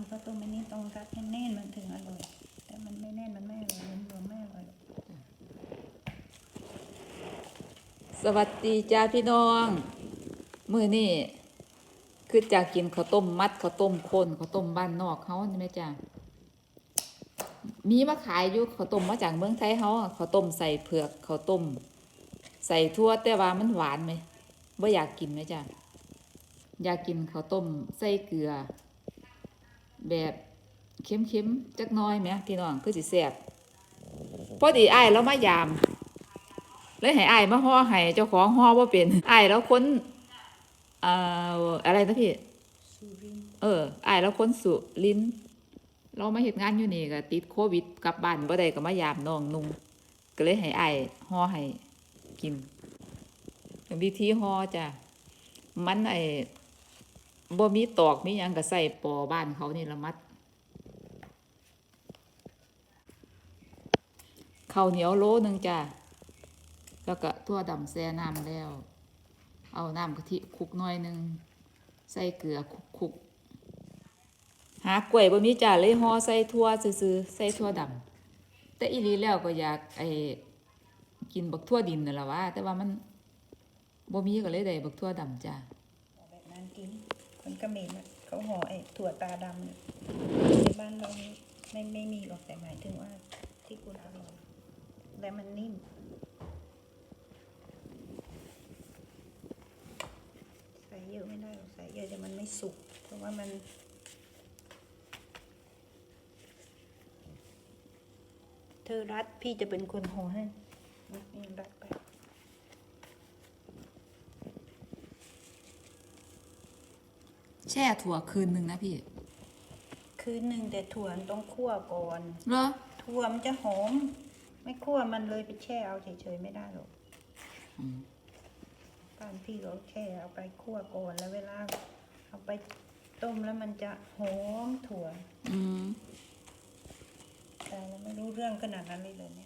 ำข้าวต้มอันนี้ต้องรัดให้แน่นมันถึงอร่อย แต่มันไม่แน่นมันไม่อร่อยมันรวมไม่อร่อยสวัสดีจ้าพี่น้องมือนี้คือจะกินข้าวต้มมัดข้าวต้มข้นข้าวต้มบ้านนอกเขาใช่ไหมจ้ามีมาขายอยู่ข้าวต้มมาจากเมืองไทยเขาข้าวต้มใส่เผือกข้าวต้ม ใส่ทั่วแต่ว่ามันหวานไหมว่าอยากกินไหมจ้าอยากกินข้าวต้มใส่เกลือ แบบเค็มๆจักหน้อยไหมพี่น้องคือสิแซ่บพอดีอ้ายแล้วมายามเลยให้อ้ายมาห่อให้เจ้าของห่อว่าเป็นอ้ายแล้วคนเอ่ออะไรนะพี่สุรินทร์เอออ้ายแล้วคนสุรินทร์เรามาเฮ็ดงานอยู่นี่ก็ติดโควิดกลับบ้านบ่ได้ก็มายามน้องนุ่งก็เลยให้อ้ายห่อให้กินวิธีห่อจ้ะมันไอ้ บ่มีตอกมียังก็ใส่ปอบ้านเขานี่ละมัดข้าวเหนียวโลหนึงจ้ะแล้วก็ทั่วดำแซ่น้ำแล้ว เอาน้ำกะทิคลุกหน่อยหนึง ใส่เกลือคลุกคุกหากล้วยบ่มีจ้าเลยห่อใส่ทั่วซื่อใส่ทั่วดำแต่อีหลีแล้วก็อยากไอกินบักทั่วดินนั่นล่ะว่า แต่ว่ามันบ่มีก็เลยได้บักทั่วดำจ้าเอาแบบนั้นกิน คนเขมรน่ะเขาห่อไอ้ถั่วตาดำเนี่ยในบ้านเราไม่ไม่มีหรอกแต่หมายถึงว่าที่คุณอร่อยและมันนิ่มใส่เยอะไม่ได้หรอกใส่เยอะเดี๋ยวมันไม่สุก เพราะว่ามันเธอรัดพี่จะเป็นคนห่อให้นี่รัดไป แช่ถั่วคืนหนึงนะพี่คืนหนึ่งแต่ถั่วมันต้องคั่วก่อน เหรอถั่วมันจะหอม ไม่คั่วมันเลยไปแช่เอาเฉยๆไม่ได้หรอกอืมบ้านพี่เขาแช่เอาไปคั่วก่อนแล้วเวลาเอาไปต้มแล้วมันจะหอมถั่วอืมแต่เราไม่รู้เรื่องขนาดนั้นเลยเลยเนี่ย